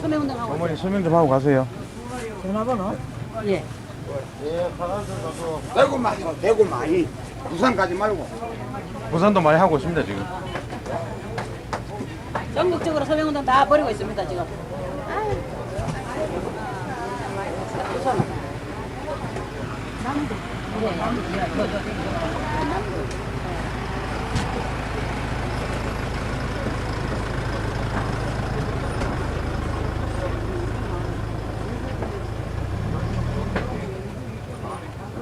서명운동하고 어머니 설명 좀 하고 가세요. 예. 대구 마시고 대구 많이 부산 가지 말고 부산도 많이 하고 있습니다 지금. 전국적으로 서명운동 다 벌이고 있습니다 지금. 우선 남도. 예, 남도. 저, 저, 저, 남도.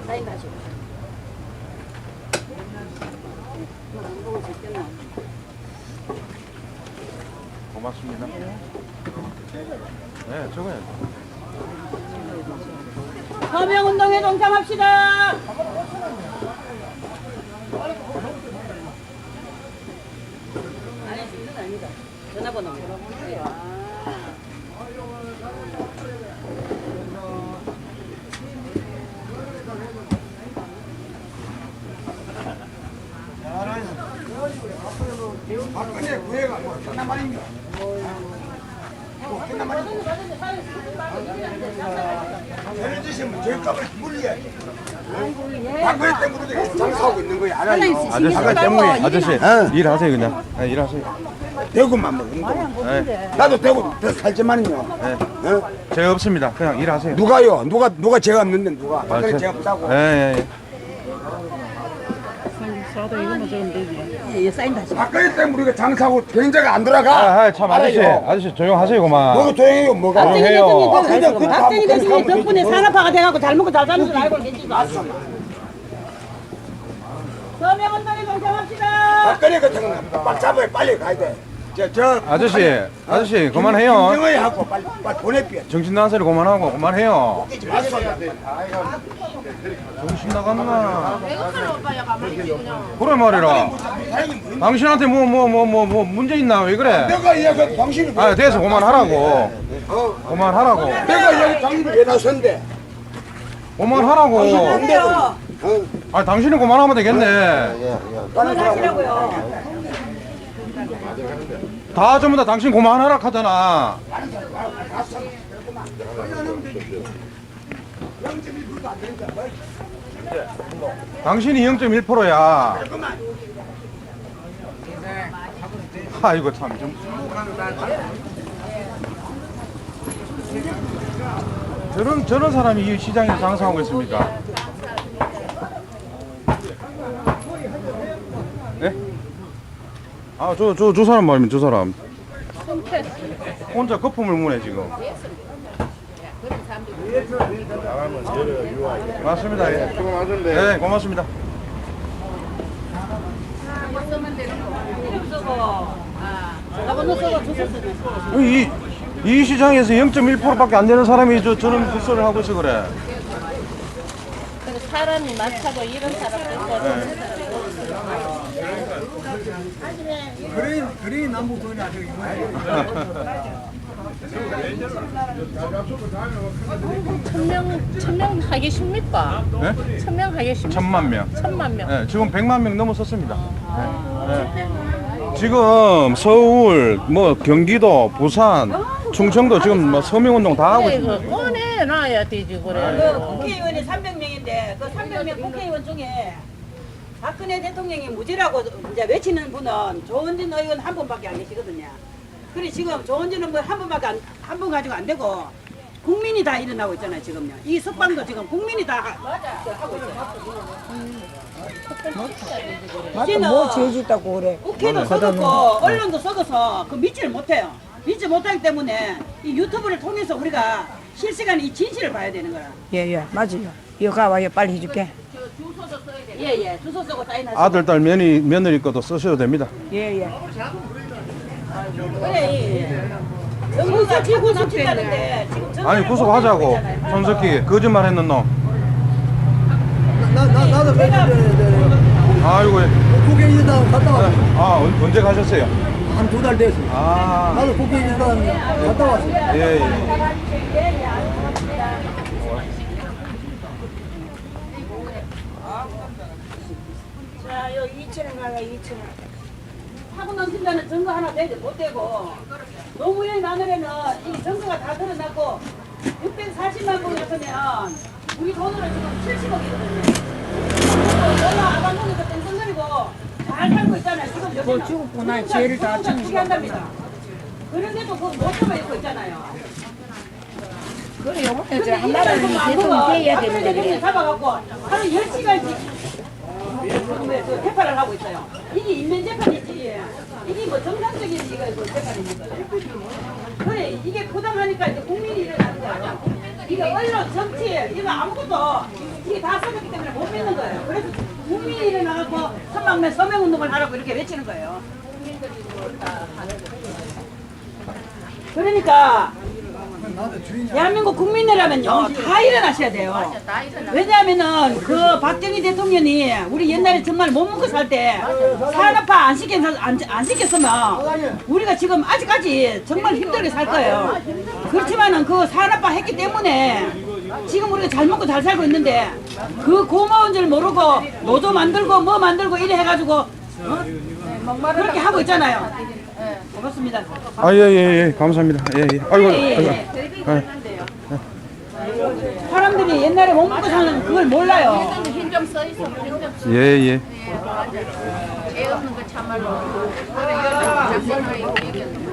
사인 다시고. 운동을 제때는 고맙습니다. 네, 적어야죠. 서명운동에 동참합시다. 아니, 힘든 아닙니다. 전화번호. 박근혜 구애가 뭐 끝난 말입니다. 뭐 저희 값을 때문에 장사하고 있는 거야. 알아요. 아저씨, 때문에. 아저씨 어. 일하세요 그냥. 네, 일하세요. 대구만 먹는 거. 네, 나도 대구 더 살지만요. 네. 어? 제가 없습니다. 그냥 일하세요. 누가요? 누가 누가 제가 없는데 누가? 아, 박근혜 제- 제가 없다고. 예, 예, 예. 예, 예, 사인 다시. 박근혜 때문에 우리가 장사하고 경제가 안 아, 돌아가. 아, 참 아저씨, 알아요. 아저씨 조용하세요 그만. 뭐가 조용해요? 뭐가? 박정희 해요. 대통령 아, 그냥 그 박정희 대통령 그 덕분에 그 산업화가 돼갖고 잘 먹고 잘 사는 줄 알고 계시죠? 서명운동에 동참합시다. 박근혜 같은 거는 빨리 잡아야 빨리 가야 돼. 저, 저. 아저씨, 아저씨 그만해요. 하고 빨리, 빨리. 정신 나간 소리 그만하고 그만해요. 마세요. 정신 나갔나? 그래 말이라. 당신한테 뭐 뭐 뭐 뭐 뭐 문제 있나 왜 그래? 내가 이야기 당신이 아 돼서 그만하라고. 어? 그만하라고. 내가 이야기 당신이 왜 나선대? 그만하라고. 아 당신이 그만하면 되겠네. 그만하시라고요. 다 전부 다 당신 그만하라 하잖아. 당신이 0.1%야. 아이고 참 좀. 저런 저런 사람이 이 시장에서 장사하고 있습니까? 아, 저, 저, 저 사람 말입니다, 저 사람. 혼자 거품을 무네, 지금. 맞습니다, 예. 네, 고맙습니다. 전화번호 쓰고 주소 쓰고. 이, 이 시장에서 0.1%밖에 안 되는 사람이 저, 저런 굿소를 하고 있어, 그래. 사람이 많다고 이런 사람들 그린 그린 남북 돈이 아주 천명 천명 하기 쉽니까? 네? 천명 하기 쉽니까? 천만 명. 천만 명. 네, 지금 100만 명 넘어섰습니다. 네. 네. 지금 서울, 뭐 경기도, 부산, 충청도 지금 뭐 서명운동 다 하고 그래 있습니다. 이거 꺼내놔야 되지 그 그래. 국회의원이 300명인데 그 300명 국회의원 중에 박근혜 대통령이 무지라고 이제 외치는 분은 조원진 의원 한 분밖에 안 계시거든요. 그래 지금 조원진은 뭐한 분밖에 안, 한분 가지고 안 되고 국민이 다 일어나고 있잖아요 지금요. 이 석방도 지금 국민이 다 하, 하고 있어요. 맞다 뭐 죄짓다고 그래 국회도 썩었고 언론도 썩어서 그 믿지를 못해요. 믿지 못하기 때문에 이 유튜브를 통해서 우리가 실시간 이 진실을 봐야 되는 거야. 예예 맞아요 이거 가와요 빨리 해줄게 예예 주소 쓰고 사인하시고 아들, 딸, 며느리, 며느리 것도 쓰셔도 됩니다. 예예 그래 정부가 자꾸 남친다는데 지금 전화를 아니, 구속하자고. 못 하고 있잖아요. 손석희, 거짓말 했는 놈. 나, 나, 나도 며칠 전에 아이고, 예. 국회의장 갔다 왔어. 아, 언- 언제 가셨어요? 한 두 달 됐어. 아, 나도 국회의원 갔다 왔어. 예, 예. 자, 요 2천원 가가 2천원. 하고 넘친다는 증거 하나 내도 못 되고 노무현 마늘에는 이 증거가 다 드러났고 640만 분 같으면 우리 돈으로 지금 70억이거든요. 얼마 아방공에서 땡땡거리고 잘 살고 있잖아요. 지금 여기는 그거 죽었구나. 죄를 다 투기한답니다. 그런데도 그거 못 잡아 있고 있잖아요. 그래, 요번에 근데 저 한나라는 대통령 돼야 되는데. 잡아갖고 하루 10시간씩 그 재판을 하고 있어요. 이게 인면 재판이지. 이게 뭐 정상적인 이거 뭐 재판입니까? 그래 이게 부당하니까 이제 국민이 일어나는 거예요. 이거 언론, 정치 이거 아무것도 이게 다 썩었기 때문에 못 믿는 거예요. 그래서 국민이 일어나갖고 선망매 서명 운동을 하라고 이렇게 외치는 거예요. 그러니까 대한민국 국민이라면요 다 일어나셔야 돼요. 왜냐하면은 그 박정희 대통령이 우리 옛날에 정말 못 먹고 살 때 산업화 안 시켰 안, 안 시켰으면 우리가 지금 아직까지 정말 힘들게 살 거예요. 그렇지만은 그 산업화 했기 때문에 지금 우리가 잘 먹고 잘 살고 있는데 그 고마운 줄 모르고 노조 만들고 뭐 만들고 이래 해가지고 어? 그렇게 하고 있잖아요. 고맙습니다. 아, 예, 예, 예. 감사합니다. 예, 예. 아이고, 예, 아이고. 예. 예. 사람들이 옛날에 못 먹고 사는 그걸 몰라요. 힘좀 써 있어. 힘좀 써. 예, 예. 죄 없는 거 참말로. 그래 여러 장관을 얘기했는데.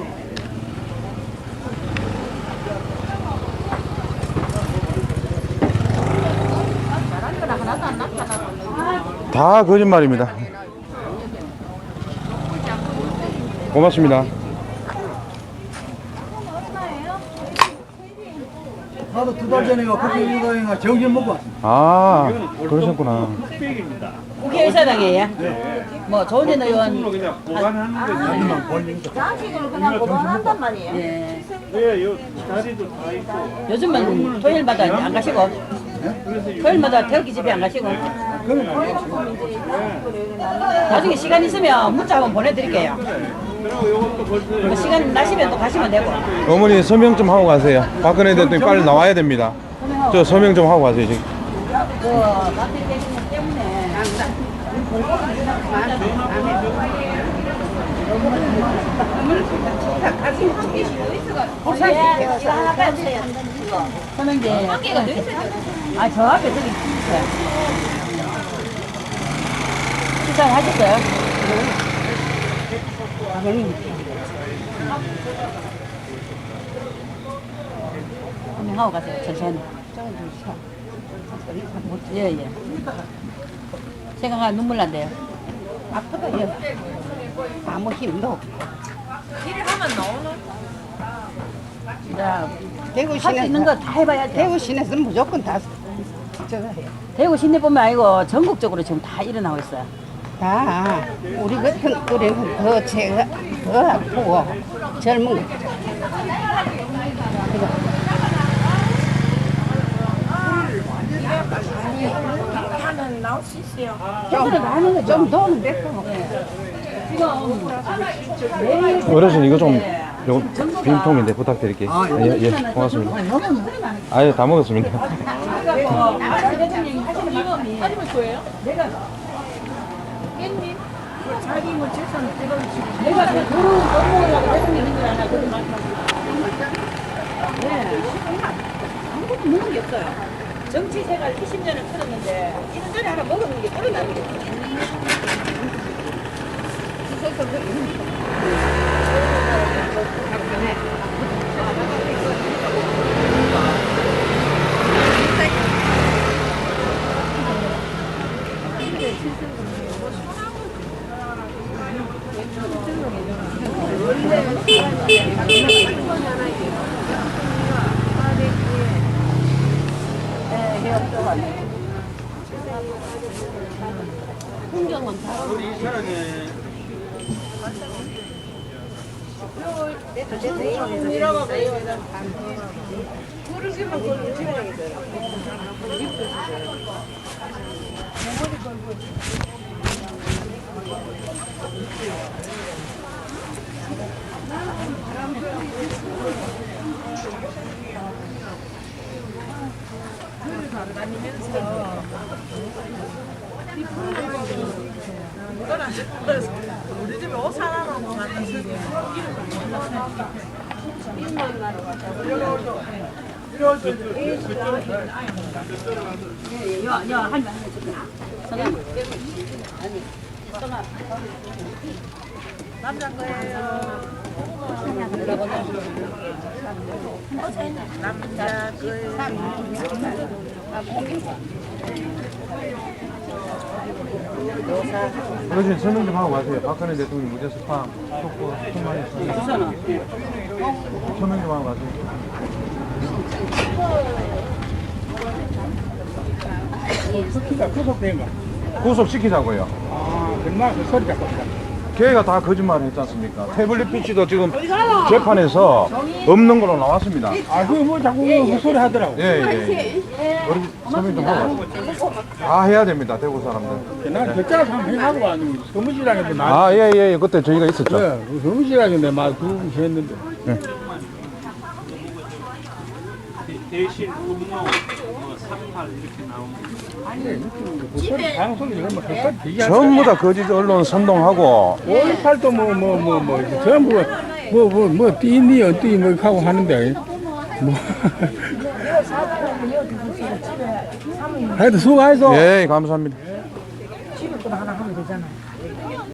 잘한 거는 하나도 안 나타나고. 다 거짓말입니다. 고맙습니다. 나도 두 달 전에 국회의원가 정신 먹고 왔어. 아, 그러셨구나. 국회 의사당이에요. 뭐 조은현 의원 자식을 그냥 고만한단 말이에요. 예. 네, 요 자리도 다 있고. 요즘은 토요일마다 안 가시고 토요일마다 태극기 집회 안 가시고 나중에 시간 있으면 문자 한번 보내드릴게요. 그 시간 나시면 또 가시면 되고. 어머니 서명 좀 하고 가세요. 박근혜 대통령 빨리 나와야 됩니다. 저 서명 좀 하고 가세요, 지금. 그 마트 대신 때문에 서명제 한 개가 더 있어요. 아 저 앞에 저기 있어요. 식사 하셨어요? 아, 형님. 서명하고 가세요. 천천히. 예, 예. 생각하면 눈물 난대요. 아프다, 예. 아무 힘도 없고. 일을 하면 나오는. 자, 대구 할수 있는 거 다 해봐야죠. 대구 시내에서 무조건 다 저거 해요. 대구 시내뿐만 아니고 전국적으로 지금 다 일어나고 있어요. 다 우리 같은 우리는 더 제가 더 아프고 젊은 거. 하는 나올 수 있어요. 좀, 좀 돈은 됐고 어르신 이거 좀 요거 빈통인데 부탁드릴게요. 아, 예, 예. 고맙습니다. 아예 다 먹었습니다. 어, 하시는 아니면? 내가? 자기 뭐 재산 들어주고 내가 그 도로 넘어오려고 했는데 힘들 하나 그런 말씀 네 아무것도 먹는 게 없어요 정치 생활 70년을 풀었는데 이런 전에 하나 먹어보는 게 떨어나는 게 Thank you. 풍경만 봐. 우리 이 사람이 모르지만 걸고 지나가야 돼. 머리 걸고. 이건 안 우리 집에 옷 하나라고 갔다서 이름을 몰라서 입만 나러 갔다고 야야한명한명 줬나? 아니 남자 거예요. 남자 거예요. 어르신 설명 좀 하고 가세요. 박근혜 대통령 무죄 수판 속보 수만했습니다. 설명 좀 하고 가세요. 구속시키자고요. 아, 정말 그 소리 잡고. 걔가 다 거짓말을 했지 않습니까? 태블릿 PC도 지금 재판에서 없는 걸로 나왔습니다. 아, 그뭐 자꾸 그 소리 하더라고. 예, 예. 예. 하고 가세요. 다 해야 됩니다. 대구 사람들. 난 결자를 한번 해가고 왔는데, 서무실장한테 나. 아, 예, 예. 그때 저희가 있었죠. 네, 그 서무실장한테 막 그거 했는데. 대신 분노 뭐 상팔 이렇게 나오는 그 소리 방송이 그러면 그까지 되게 전부 다 거짓 언론 선동하고 5.18도 뭐, 뭐, 뭐, 뭐, 전부, 뭐, 뭐, 뭐, 뛰니, 어디, 뭐, 하고 하는데, 뭐. 하여튼 수고하셨어. 예, 감사합니다. 집을 또 하나 하면 되잖아.